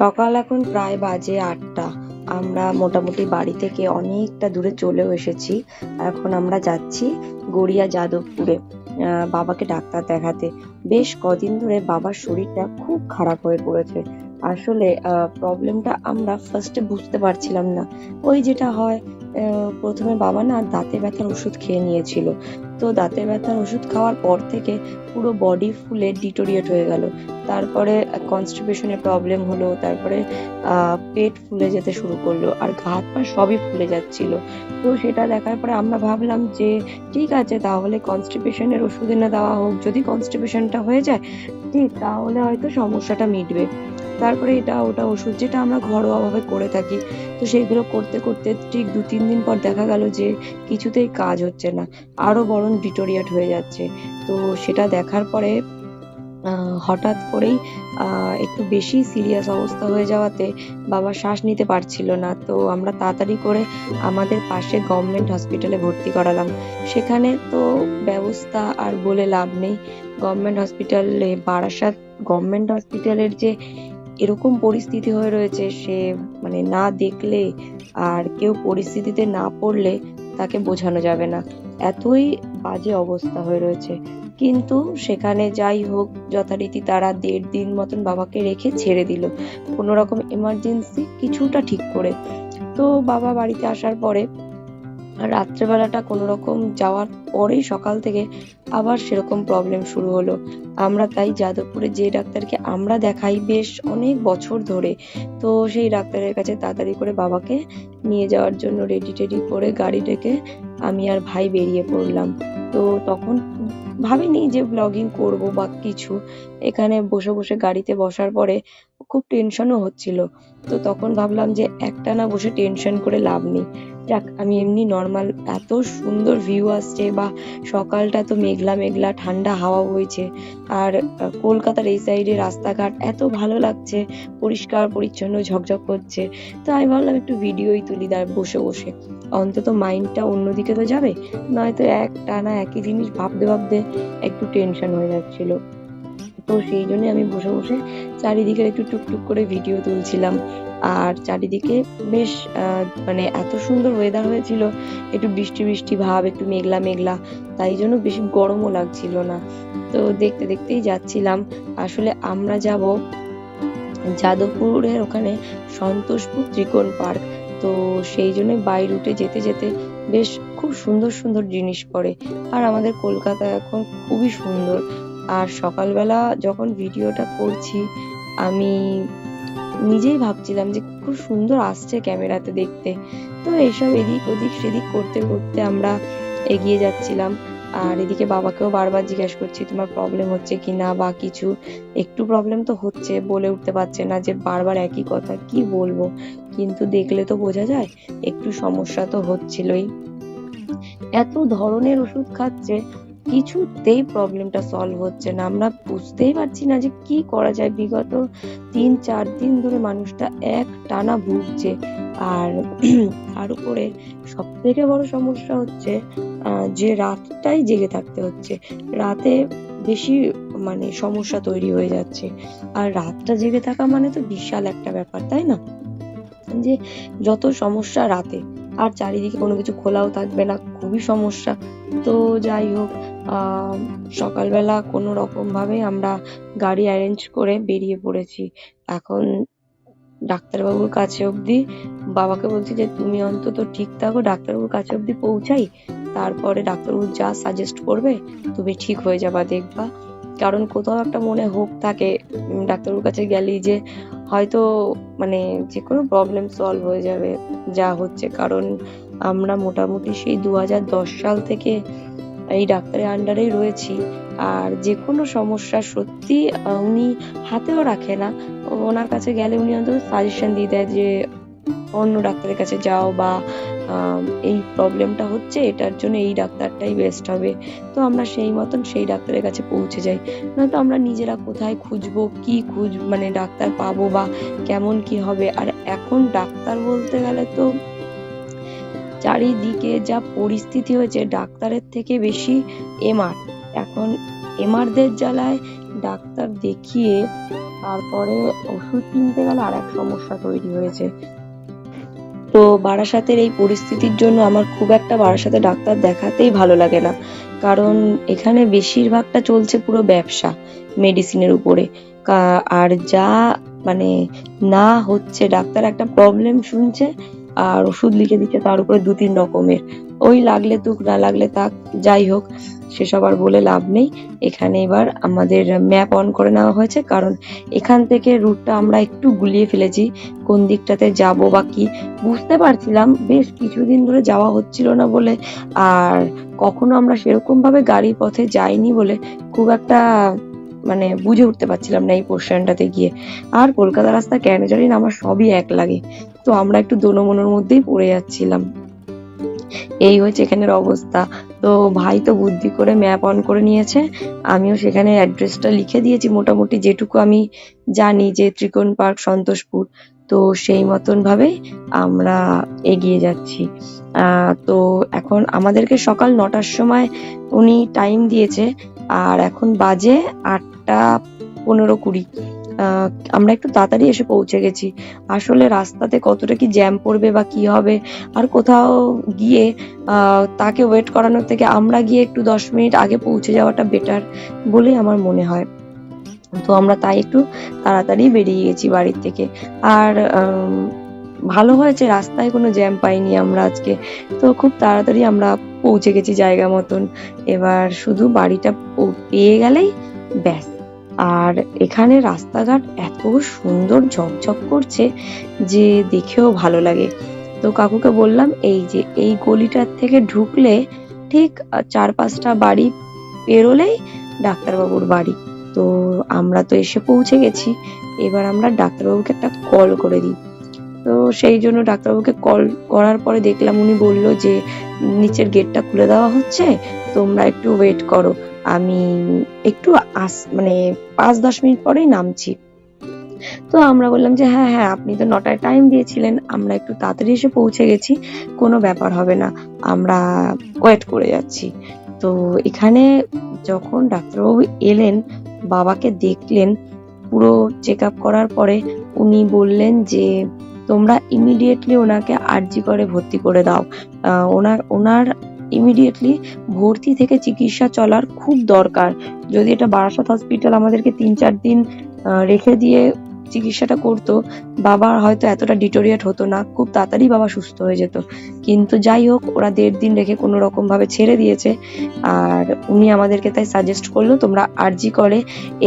সকাল এখন প্রায় বাজে আটটা। আমরা মোটামুটি বাড়ি থেকে অনেকটা দূরে চলেও এসেছি। এখন আমরা যাচ্ছি গড়িয়া যাদবপুরে বাবাকে ডাক্তার দেখাতে। বেশ কদিন ধরে বাবার শরীরটা খুব খারাপ হয়ে পড়েছে। আসলে প্রবলেমটা আমরা ফার্স্টে বুঝতে পারছিলাম না। ওই যেটা হয় প্রথমে বাবা না দাঁতে ব্যথার ওষুধ খেয়ে নিয়েছিল। তো দাঁতে ব্যথার ওষুধ খাওয়ার পর থেকে পুরো বডি ফুলে ডিটোরিয়েট হয়ে গেল। তারপরে কনস্টিপেশনের প্রবলেম হলো, তারপরে পেট ফুলে যেতে শুরু করল, আর হাত পা সবই ফুলে যাচ্ছিল। তো সেটা দেখার পরে আমরা ভাবলাম যে, ঠিক আছে, তাহলে কনস্টিপেশনের ওষুধ এনে দেওয়া হোক। যদি কনস্টিপেশনটা হয়ে যায়, ঠিক, তাহলে হয়তো সমস্যাটা মিটবে। তারপরে এটা, ওটা ওষুধ যেটা আমরা ঘরোয়াভাবে করে থাকি। তো সেইগুলো করতে করতে ঠিক দু তিন দিন পর দেখা গেল যে কিছুতেই কাজ হচ্ছে না। আরও বরং ডিটোরিয়েট হয়ে যাচ্ছে। তো সেটা দেখার পরে হঠাৎ করেই একটু বেশি সিরিয়াস অবস্থা হয়ে যাওয়াতে বাবা শ্বাস নিতে পারছিল না। তো আমরা তাড়াতাড়ি করে আমাদের পাশে গভর্নমেন্ট হসপিটালে ভর্তি করালাম। সেখানে তো ব্যবস্থা আর বলে লাভ নেই। গভর্নমেন্ট হসপিটালে, বারাসাত গভর্নমেন্ট হসপিটালের যে এরকম পরিস্থিতি হয়ে রয়েছে, সে মানে না দেখলে আর কেউ পরিস্থিতিতে না পড়লে তাকে বোঝানো যাবে না। এতই বাজে অবস্থা হয়ে রয়েছে। কিন্তু সেখানে যাই হোক, যথারীতি তারা দেড় দিন মতন বাবাকে রেখে ছেড়ে দিল। কোনো রকম এমার্জেন্সি কিছুটা ঠিক করে। তো বাবা বাড়িতে আসার পরে রাত্রেবেলাটা কোনো রকম যাওয়ার পরেই সকাল থেকে আবার সেরকম প্রবলেম শুরু হলো। আমরা তাই যাদবপুরে যে ডাক্তারকে আমরা দেখাই বেশ অনেক বছর ধরে, তো সেই ডাক্তারের কাছে তাড়াতাড়ি করে বাবাকে নিয়ে যাওয়ার জন্য রেডি টেডি করে গাড়ি ডেকে আমি আর ভাই বেরিয়ে পড়লাম। তো তখন ভাবিনি যে ব্লগিং করব বা কিছু। এখানে বসে বসে গাড়িতে বসার পরে খুব টেনশনও হচ্ছিল। তো তখন ভাবলাম যে একটা না বসে টেনশন করে লাভ নেই। যাক, আমি এমনি নর্মাল এত সুন্দর ভিউ আসছে বা সকালটা তো মেঘলা মেঘলা, ঠান্ডা হাওয়া বইছে। আর কলকাতার এই সাইডে রাস্তাঘাট এত ভালো লাগছে, পরিষ্কার, পরিচ্ছন্ন, ঝকঝক করছে। তো আমি ভাবলাম একটু ভিডিওই তুলি, দাঁড়, বসে বসে। অন্তত মাইন্ডটা অন্যদিকে তো যাবে, নয়তো এক টানা একই জিনিস ভাবতে ভাবতে একটু টেনশন হয়ে যাচ্ছিল। তো সেই জন্য আমি বসে বসে চারিদিকে একটু টুকটুক করে ভিডিও তুলছিলাম। আর চারিদিকে বেশ মানে এত সুন্দর ওয়েদার হয়েছিল, একটু বৃষ্টি বৃষ্টি ভাব, একটু মেঘলা মেঘলা, তাই জন্য বেশি গরমও লাগছিল না। তো দেখতে দেখতেই যাচ্ছিলাম। আসলে আমরা যাব যাদবপুরের ওখানে সন্তোষপুর ত্রিকোণ পার্ক। তো সেই জন্য বাই রুটে যেতে যেতে বেশ খুব সুন্দর সুন্দর জিনিস পড়ে। আর আমাদের কলকাতা এখন খুবই সুন্দর। আর সকালবেলা যখন ভিডিওটা করছি, আমি নিজেই ভাবছিলাম যে খুব সুন্দর আসছে ক্যামেরাতে দেখতে। তো এইসব এদিক ওদিক সেদিক করতে করতে আমরা এগিয়ে যাচ্ছিলাম। আর এদিকে বাবাকেও বারবার জিজ্ঞাসা করছি, তোমার প্রবলেম হচ্ছে কি না বা কিছু? একটু প্রবলেম তো হচ্ছে, বলে উঠতে পারছে না যে বারবার একই কথা, কি বলব? কিন্তু দেখলে তো বোঝা যায়, একটু সমস্যা তো হচ্ছিলই। এত ধরনের ওষুধ খাচ্ছে কিছুতেই প্রবলেমটা সলভ হচ্ছে না। আমরা বুঝতেই পারছি না যে কি করা যায়। বিগত তিন, চার দিন ধরে মানুষটা এক টানা ভুগছে। আর তার উপরে সব থেকে বড় সমস্যা হচ্ছে যে রাতটাই জেগে থাকতে হচ্ছে। রাতে বেশি মানে সমস্যা তৈরি হয়ে যাচ্ছে। আর রাতটা জেগে থাকা মানে তো বিশাল একটা ব্যাপার, তাই না? যে যত সমস্যা রাতে আর চারিদিকে কোনো কিছু খোলাও থাকবে না, খুবই সমস্যা। তো যাই হোক সকালবেলা কোনো রকম ভাবে আমরা গাড়ি অ্যারেঞ্জ করে বেরিয়ে পড়েছি। এখন ডাক্তারবাবুর কাছে অবধি, বাবাকে বলছি যে, তুমি অন্তত ঠিক থাকো, ডাক্তারবাবুর কাছে অবধি পৌঁছাই। তারপরে ডাক্তারবাবু যা সাজেস্ট করবে, তুমি ঠিক হয়ে যাবা, দেখবা। কারণ কোথাও একটা মনে হোক থাকে ডাক্তারবাবুর কাছে গেলেই যে হয়তো মানে যে কোনো প্রবলেম সলভ হয়ে যাবে, যা হচ্ছে। কারণ আমরা মোটামুটি সেই দু হাজার দশ সাল থেকে এই ডাক্তারের আন্ডারেই রয়েছি। আর যে কোনো সমস্যা সত্যি উনি হাতেও রাখে না। ওনার কাছে গেলে উনি অন্তত সাজেশন দিয়ে দেয় যে অন্য ডাক্তারের কাছে যাও বা এই প্রবলেমটা হচ্ছে, এটার জন্য এই ডাক্তারটাই বেস্ট হবে। তো আমরা সেই মতন সেই ডাক্তারের কাছে পৌঁছে যাই। নয়তো আমরা নিজেরা কোথায় খুঁজবো, কি খুঁজ মানে ডাক্তার পাবো বা কেমন কি হবে। আর এখন ডাক্তার বলতে গেলে তো চারিদিকে যা পরিস্থিতি হয়েছে, ডাক্তারের থেকে বেশি এমআর এখন এমআরদের জ্বালায় ডাক্তার দেখিয়ে তারপরে ওষুধ কিনতে গেলে আর এক সমস্যা তৈরি হয়েছে। তো বারাসাতের এই পরিস্থিতির জন্য আমার খুব একটা বারাসাতে ডাক্তার দেখাতেই ভালো লাগে না। কারণ এখানে বেশিরভাগটা চলছে পুরো ব্যবসা মেডিসিনের উপরে। আর যা মানে না হচ্ছে, ডাক্তার একটা প্রবলেম শুনছে আর ওষুধ লিখে দিচ্ছে তার উপরে দু তিন রকমের। ওই লাগলে তুক, না লাগলে তাক যাই হোক, সেসব আর বলে লাভ নেই। এখানে এবার আমাদের ম্যাপ অন করে নেওয়া হয়েছে, কারণ এখান থেকে রুটটা আমরা একটু গুলিয়ে ফেলেছি, কোন দিকটাতে যাব বা কি, বুঝতে পারছিলাম, বেশ কিছুদিন ধরে যাওয়া হচ্ছিল না বলে, আর কখনো আমরা সেরকম ভাবে গাড়ির পথে যাইনি বলে খুব একটা মানে বুঝে উঠতে পারছিলাম না এই পোর্শনটাতে গিয়ে। আর কলকাতা রাস্তা কেন জানি না, আমার সবই এক লাগে। তো আমরা একটু দোনোমনোর মধ্যেই পড়ে যাচ্ছিলাম। এই হচ্ছে এখানের অবস্থা। তো ভাই তো বুদ্ধি করে ম্যাপ অন করে নিয়েছে। আমিও সেখানে অ্যাড্রেসটা লিখে দিয়েছি। মোটামুটি যেটুকু আমি জানি যে ত্রিকোণ পার্ক, সন্তোষপুর, তো সেই মতন ভাবে আমরা এগিয়ে যাচ্ছি। তো এখন আমাদেরকে সকাল নটার সময় উনি টাইম দিয়েছে। আর এখন বাজে আটটা পনেরো কুড়ি। আমরা একটু তাড়াতাড়ি এসে পৌঁছে গেছি। আসলে রাস্তাতে কতটা কি জ্যাম পড়বে বা কি হবে, আর কোথাও গিয়ে তাকে ওয়েট করানোর থেকে আমরা গিয়ে একটু দশ মিনিট আগে পৌঁছে যাওয়াটা বেটার বলেই আমার মনে হয়। তো আমরা তাই একটু তাড়াতাড়ি বেরিয়ে গেছি বাড়ির থেকে। আর ভালো হয়েছে, রাস্তায় কোনো জ্যাম পাইনি আমরা আজকে। তো খুব তাড়াতাড়ি আমরা পৌঁছে গেছি জায়গা মতন। এবার শুধু বাড়িটা পেয়ে গেলেই ব্যাস। আর এখানে রাস্তাঘাট এত সুন্দর ঝকঝক করছে যে দেখেও ভালো লাগে। তো কাকুকে বললাম, এই যে, এই গলিটার থেকে ঢুকলে ঠিক চার পাঁচটা বাড়ি পেরোলেই ডাক্তারবাবুর বাড়ি। তো আমরা তো এসে পৌঁছে গেছি। এবার আমরা ডাক্তারবাবুকে একটা কল করে দিই। তো সেই জন্য ডাক্তারবাবুকে কল করার পরে দেখলাম উনি বলল যে, নিচের গেটটা খুলে দেওয়া হচ্ছে, তোমরা একটু ওয়েট করো। আমি একটু আস মানে পাঁচ দশ মিনিট পরেই নামছি। তো আমরা বললাম যে হ্যাঁ হ্যাঁ আপনি তো নটায় টাইম দিয়েছিলেন, আমরা একটু তাড়াতাড়ি এসে পৌঁছে গেছি, কোনো ব্যাপার হবে না, আমরা ওয়েট করে যাচ্ছি। তো এখানে যখন ডাক্তারবাবু এলেন, বাবাকে দেখলেন, পুরো চেক আপ করার পরে উনি বললেন যে, তোমরা ইমিডিয়েটলি ওনাকে আরজি করে ভর্তি করে দাও। ওনার ওনার ইমিডিয়েটলি ভর্তি থেকে চিকিৎসা চলার খুব দরকার। যদি এটা বারাসাত হসপিটাল আমাদেরকে তিন চার দিন রেখে দিয়ে চিকিৎসাটা করতো বাবার হয়তো এতটা ডিটোরিয়েট হতো না, খুব তাড়াতাড়ি বাবা সুস্থ হয়ে যেত। কিন্তু যাই হোক, ওরা দেড় দিন রেখে কোনো রকম ভাবে ছেড়ে দিয়েছে। আর উনি আমাদেরকে তাই সাজেস্ট করল, তোমরা আরজি করে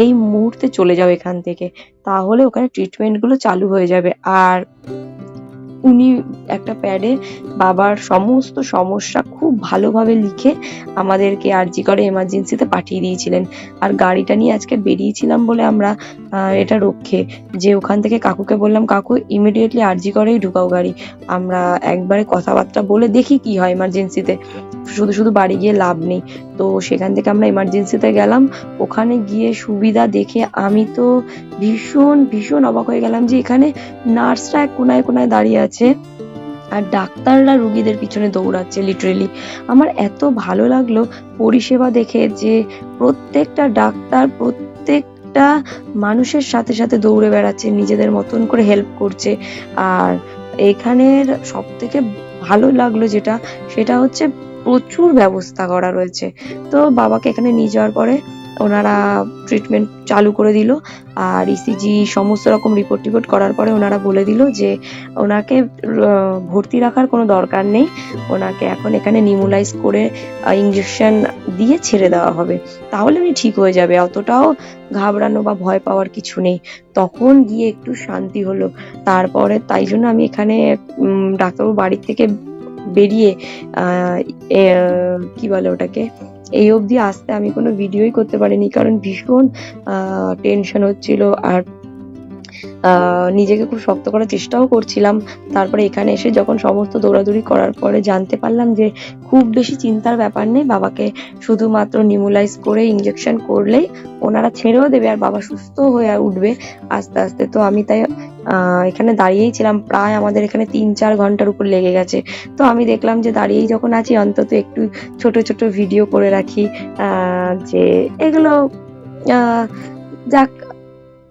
এই মুহূর্তে চলে যাও এখান থেকে। তাহলে ওখানে ট্রিটমেন্টগুলো চালু হয়ে যাবে। আর উনি একটা প্যাডে বাবার সমস্ত সমস্যা খুব ভালোভাবে লিখে আমাদেরকে আরজি করে এমার্জেন্সিতে পাঠিয়ে দিয়েছিলেন। আর গাড়িটা নিয়ে আজকে বেরিয়েছিলাম বলে আমরা এটা রক্ষে। যে ওখান থেকে কাকুকে বললাম, কাকু ইমিডিয়েটলি আরজি করেই ঢুকাও গাড়ি। আমরা একবারে কথাবার্তা বলে দেখি কি হয় এমার্জেন্সিতে শুধু শুধু বাড়ি গিয়ে লাভ নেই। তো সেখান থেকে আমরা এমার্জেন্সিতে গেলাম। ওখানে গিয়ে সুবিধা দেখে আমি তো ভীষণ ভীষণ অবাক হয়ে গেলাম যে এখানে নার্সরা এক কোনায় কোনায় দাঁড়িয়ে আছে আর ডাক্তাররা রুগীদের পিছনে দৌড়াচ্ছে লিটারেলি আমার এত ভালো লাগল পরিষেবা দেখে যে প্রত্যেকটা ডাক্তার, প্রত্যেকটা মানুষের সাথে সাথে দৌড়ে বেড়াচ্ছে, নিজেদের মতন করে হেল্প করছে। আর এখানের সব থেকে ভালো লাগল যেটা, সেটা হচ্ছে প্রচুর ব্যবস্থা করা রয়েছে। তো বাবাকে এখানে নিয়ে যাওয়ার পরে ওনারা ট্রিটমেন্ট চালু করে দিল। আর ইসিজি সমস্ত রকম রিপোর্ট টিপোর্ট করার পরে ওনারা বলে দিল যে, ওনাকে ভর্তি রাখার কোনো দরকার নেই। ওনাকে এখন এখানে নিমোলাইজ করে ইঞ্জেকশন দিয়ে ছেড়ে দেওয়া হবে। তাহলে উনি ঠিক হয়ে যাবে। অতটাও ঘাবড়ানো বা ভয় পাওয়ার কিছু নেই। তখন গিয়ে একটু শান্তি হলো। তারপরে তাই জন্য আমি এখানে ডাক্তারবাবু বাড়ির থেকে বেরিয়ে কি বলে ওটাকে, এই অবধি আসতে আমি কোনো ভিডিওই করতে পারিনি। কারণ ভীষণ টেনশন হচ্ছিল আর নিজেকে খুব শক্ত করার চেষ্টাও করছিলাম। তারপরে এখানে এসে যখন সমস্ত দৌড়াদৌড়ি করার পরে জানতে পারলাম যে খুব বেশি চিন্তার ব্যাপার নেই, বাবাকে শুধুমাত্র নিমোলাইজ করে ইঞ্জেকশন করলেই ওনারা ছেড়েও দেবে আর বাবা সুস্থ হয়ে উঠবে আস্তে আস্তে। তো আমি তাই এখানে দাঁড়িয়েই ছিলাম। প্রায় আমাদের এখানে তিন চার ঘণ্টার উপর লেগে গেছে। তো আমি দেখলাম যে দাঁড়িয়েই যখন আছি, অন্তত একটু ছোট ছোট ভিডিও করে রাখি যে এগুলো যাক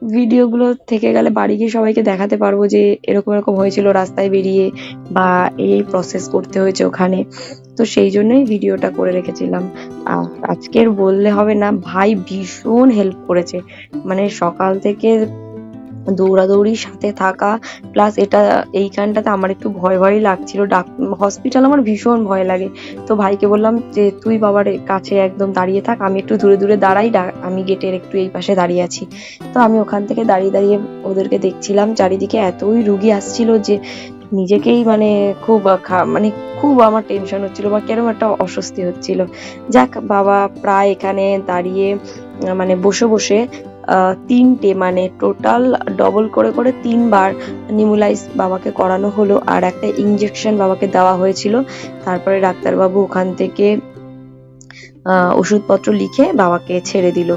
ভিডিওগুলো থেকে গেলে বাড়ি গিয়ে সবাইকে দেখাতে পারব যে এরকম এরকম হয়েছিল, রাস্তায় বেরিয়ে বা এই প্রসেস করতে হয়েছে ওখানে। তো সেই জন্যই ভিডিওটা করে রেখেছিলাম। আর আজকের বললে হবে না, ভাই ভীষণ হেল্প করেছে। মানে সকাল থেকে দৌড়াদৌড়ির সাথে থাকা প্লাস এটা এইখানটাতে আমার একটু ভয় ভয়ই লাগছিল। ডাক হসপিটাল আমার ভীষণ ভয় লাগে। তো ভাইকে বললাম যে, তুই বাবার কাছে একদম দাঁড়িয়ে থাক, আমি একটু দূরে দূরে দাঁড়াই আমি গেটের একটু এই পাশে দাঁড়িয়ে আছি। তো আমি ওখান থেকে দাঁড়িয়ে দাঁড়িয়ে ওদেরকে দেখছিলাম। চারিদিকে এতই রুগী আসছিল যে, নিজেকেই মানে খুব মানে খুব আমার টেনশন হচ্ছিল বা কেরম একটা অস্বস্তি হচ্ছিল। যাক, বাবা প্রায় এখানে দাঁড়িয়ে মানে বসে বসে তিনটে মানে টোটাল ডবল করে করে তিনবার নিমুলাইজ বাবাকে করানো হলো আর একটা ইঞ্জেকশন বাবাকে দেওয়া হয়েছিল। তারপরে ডাক্তারবাবু ওখান থেকে ওষুধপত্র লিখে বাবাকে ছেড়ে দিল।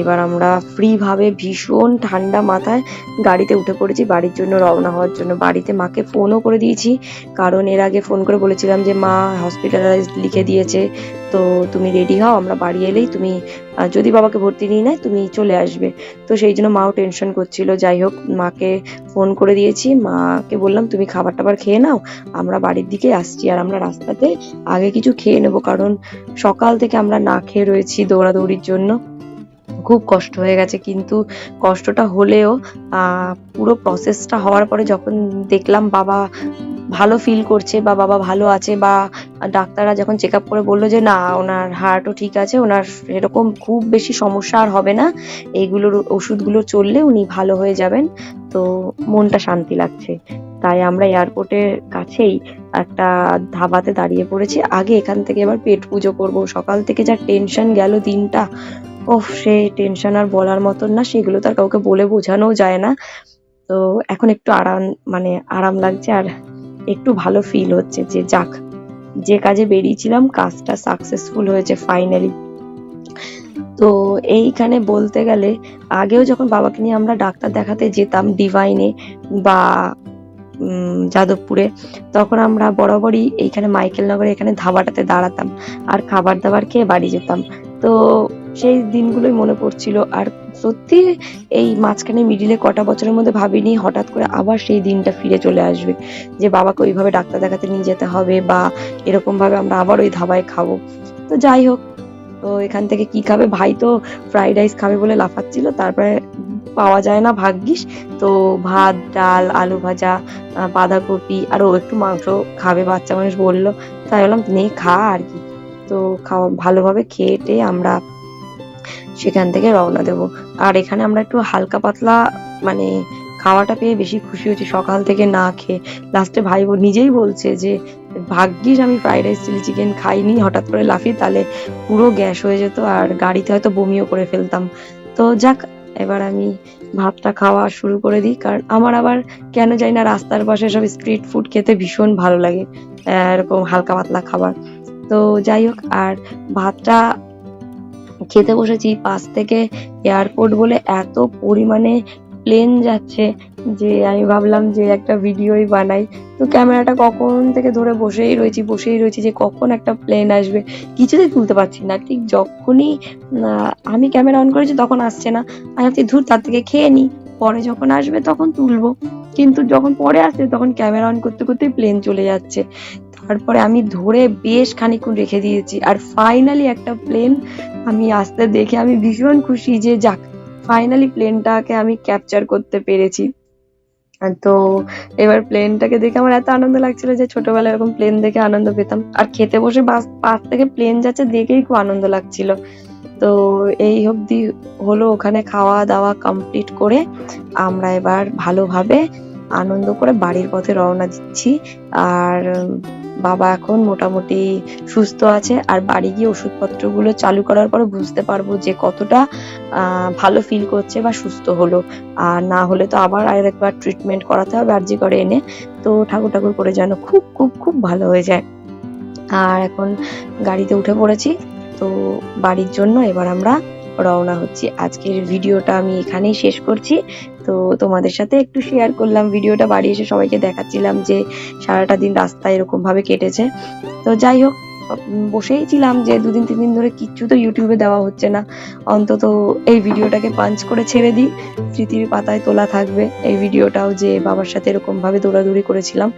এবার আমরা ফ্রি ভাবে ভীষণ ঠান্ডা মাথায় গাড়িতে উঠে পড়েছি, বাড়ির জন্য রওনা হওয়ার জন্য। বাড়িতে মাকে ফোনও করে দিয়েছি, কারণ এর আগে ফোন করে বলেছিলাম যে, মা হসপিটালাইজ লিখে দিয়েছে। তো তুমি রেডি হও, আমরা বাড়ি এলেই তুমি যদি বাবাকে ভর্তি নিয়ে নেয়, তুমি চলে আসবে। তো সেই জন্য মাও টেনশন করছিল। যাই হোক, মাকে ফোন করে দিয়েছি। মাকে বললাম, তুমি খাবার টাবার খেয়ে নাও, আমরা বাড়ির দিকে আসছি। আর আমরা রাস্তাতে আগে কিছু খেয়ে নেব, কারণ সকাল থেকে আমরা না খেয়ে রয়েছি দৌড়াদৌড়ির জন্য। খুব কষ্ট হয়ে গেছে, কিন্তু কষ্টটা হলেও পুরো প্রসেসটা হওয়ার পরে যখন দেখলাম বাবা ভালো ফিল করছে বা বাবা ভালো আছে বা ডাক্তাররা যখন চেক আপ করে বলল যে, না, ওনার হার্টও ঠিক আছে, ওনার এরকম খুব বেশি সমস্যা আর হবে না, এইগুলোর ওষুধগুলো চললে উনি ভালো হয়ে যাবেন। তো মনটা শান্তি লাগছে। তাই আমরা এয়ারপোর্টের কাছেই একটা ধাবাতে দাঁড়িয়ে পড়েছি। আগে এখান থেকে এবার পেট পুজো করব। সকাল থেকে যা টেনশন গেল দিনটা, ওফ, সে টেনশন আর বলার মতন না, সেগুলো তো আর কাউকে বলে বোঝানোও যায় না। তো এখন একটু আরাম মানে আরাম লাগছে আর একটু ভালো ফিল হচ্ছে যে যাক, যে কাজে বেরিয়েছিলাম, কাজটা সাকসেসফুল হয়েছে ফাইনালি তো এইখানে বলতে গেলে, আগেও যখন বাবাকে নিয়ে আমরা ডাক্তার দেখাতে যেতাম ডিভাইনে বা যাদবপুরে, তখন আমরা বরাবরই এইখানে মাইকেল নগরে এখানে ধাবাটাতে দাঁড়াতাম আর খাবার দাবার খেয়ে বাড়ি যেতাম। তো সেই দিনগুলোই মনে পড়ছিল। আর সত্যি এই মাঝখানে মিডিলে কটা বছরের মধ্যে ভাবিনি, হঠাৎ করে আবার সেই দিনটা ফিরে চলে আসবে, যে বাবাকে ওইভাবে ডাক্তার দেখাতে নিয়ে যেতে হবে বা এরকম ভাবে আমরা আবার ওই ধাবায় খাব। তো যাই হোক, তো এখান থেকে কি খাবে? ভাই তো ফ্রাইড রাইস খাবে বলে লাফাচ্ছিল, তারপরে পাওয়া যায় না ভাগ্যিস। তো ভাত, ডাল, আলু ভাজা বাঁধাকপি আর ও একটু মাংস খাবে, বাচ্চা মানুষ বলল, তাই বললাম নে, খা আর কি। তো খাওয়া ভালোভাবে খেয়ে টেয়ে আমরা সেখান থেকে রওনা দেব। আর এখানে আমরা একটু হালকা পাতলা মানে খাওয়াটা পেয়ে বেশি খুশি হয়েছি। সকাল থেকে না খেয়ে। লাস্টে ভাই নিজেই বলছে যে, ভাগ্যিস আমি ফ্রাইড রাইস চিলি চিকেন খাইনি, হঠাৎ করে লাফি তাহলে পুরো গ্যাস হয়ে যেত আর গাড়িতে হয়তো বমিও করে ফেলতাম। তো যাক, এবার আমি ভাতটা খাওয়া শুরু করে দিই। কারণ আমার আবার কেন জানি না রাস্তার পাশে সব স্ট্রিট ফুড খেতে ভীষণ ভালো লাগে, এরকম হালকা পাতলা খাবার। তো যাই হোক, আর ভাতটা খেতে বসেছি, পাশ থেকে এয়ারপোর্ট বলে এত পরিমাণে প্লেন যাচ্ছে যে আমি ভাবলাম যে একটা ভিডিওই বানাই। তো ক্যামেরাটা কখন থেকে ধরে বসেই রয়েছি বসেই রয়েছি যে কখন একটা প্লেন আসবে, কিছুতেই তুলতে পারছি না। ঠিক যখনই আমি ক্যামেরা অন করেছি তখন আসছে না। আমি ভাবছি, ধুর, তার থেকে খেয়ে নিই পরে যখন আসবে তখন তুলবো। কিন্তু যখন পরে আসছে তখন ক্যামেরা অন করতে করতে প্লেন চলে যাচ্ছে। তারপরে আমি ধরে বেশ খানিকক্ষণ রেখে দিয়েছি। আর ফাইনালি একটা প্লেন আমি আসতে দেখে আমি ভীষণ খুশি যে যাক ফাইনালি প্লেনটাকে আমি ক্যাপচার করতে পেরেছি। তো এবার প্লেনটাকে দেখে আমার এত আনন্দ লাগছিল যে ছোটবেলায় এরকম প্লেন দেখে আনন্দ পেতাম। আর খেতে বসে বাস, পাশ থেকে প্লেন যাচ্ছে দেখেই খুব আনন্দ লাগছিল। তো এই অবধি হলো ওখানে খাওয়া দাওয়া কমপ্লিট করে আমরা এবার ভালোভাবে আনন্দ করে বাড়ির পথে রওনা দিচ্ছি। আর বাবা এখন মোটামুটি সুস্থ আছে আর বাড়ি গিয়ে ওষুধপত্রগুলো চালু করার পর বুঝতে পারব যে কতটা ভালো ফিল করছে বা সুস্থ হলো। আর না হলে তো আবার আর একবার ট্রিটমেন্ট করাতে হবে আরজি করে এনে তো ঠাকুর ঠাকুর করে যেন খুব খুব খুব ভালো হয়ে যায়। আর এখন গাড়িতে উঠে পড়েছি, তো বাড়ির জন্য এবার আমরা রওনা হচ্ছি। আজকের ভিডিওটা আমি এখানেই শেষ করছি। তো তোমাদের সাথে একটু শেয়ার করলাম, ভিডিওটা বাড়ি এসে সবাইকে দেখাচ্ছিলাম যে সারাটা দিন রাস্তায় এরকম ভাবে কেটেছে। তো যাই হোক বসেই ছিলাম যে দুদিন তিন দিন ধরে কিচ্ছু তো ইউটিউবে দেওয়া হচ্ছে না। অন্তত এই ভিডিওটাকে পাঞ্চ করে ছেড়ে দিই। স্মৃতির পাতায় তোলা থাকবে এই ভিডিওটাও যে বাবার সাথে এরকম ভাবে দৌড়াদৌড়ি করেছিলাম।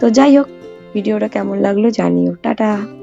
তো যাই হোক, ভিডিওটা কেমন লাগল জানিও। টাটা!